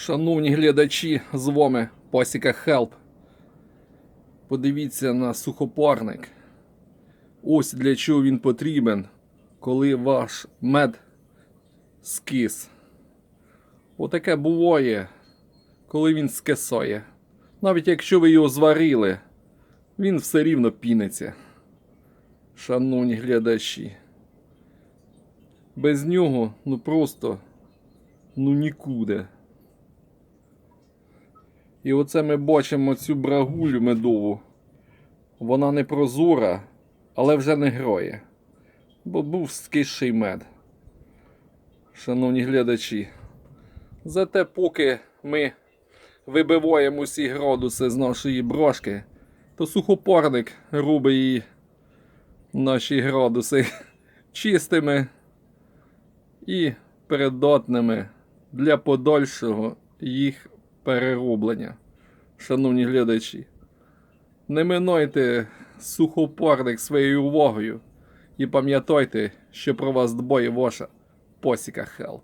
Шановні глядачі, з вами Посіка Хелп. Подивіться на сухопарник. Ось для чого він потрібен, коли ваш мед скис. Отаке буває, коли він скисає. Навіть якщо ви його зварили, він все рівно піниться. Шановні глядачі. Без нього ну просто ну нікуди. І оце ми бачимо цю брагулю медову. Вона не прозора, але вже не гроє. Бо був скисший мед. Шановні глядачі. Зате поки ми вибиваємо усі градуси з нашої брошки, то сухопарник робить її наші градуси чистими і придатними для подальшого їх перероблення. Шановні глядачі, не минайте сухопарник своєю увагою і пам'ятайте, що про вас дбає ваша посіка Хелп.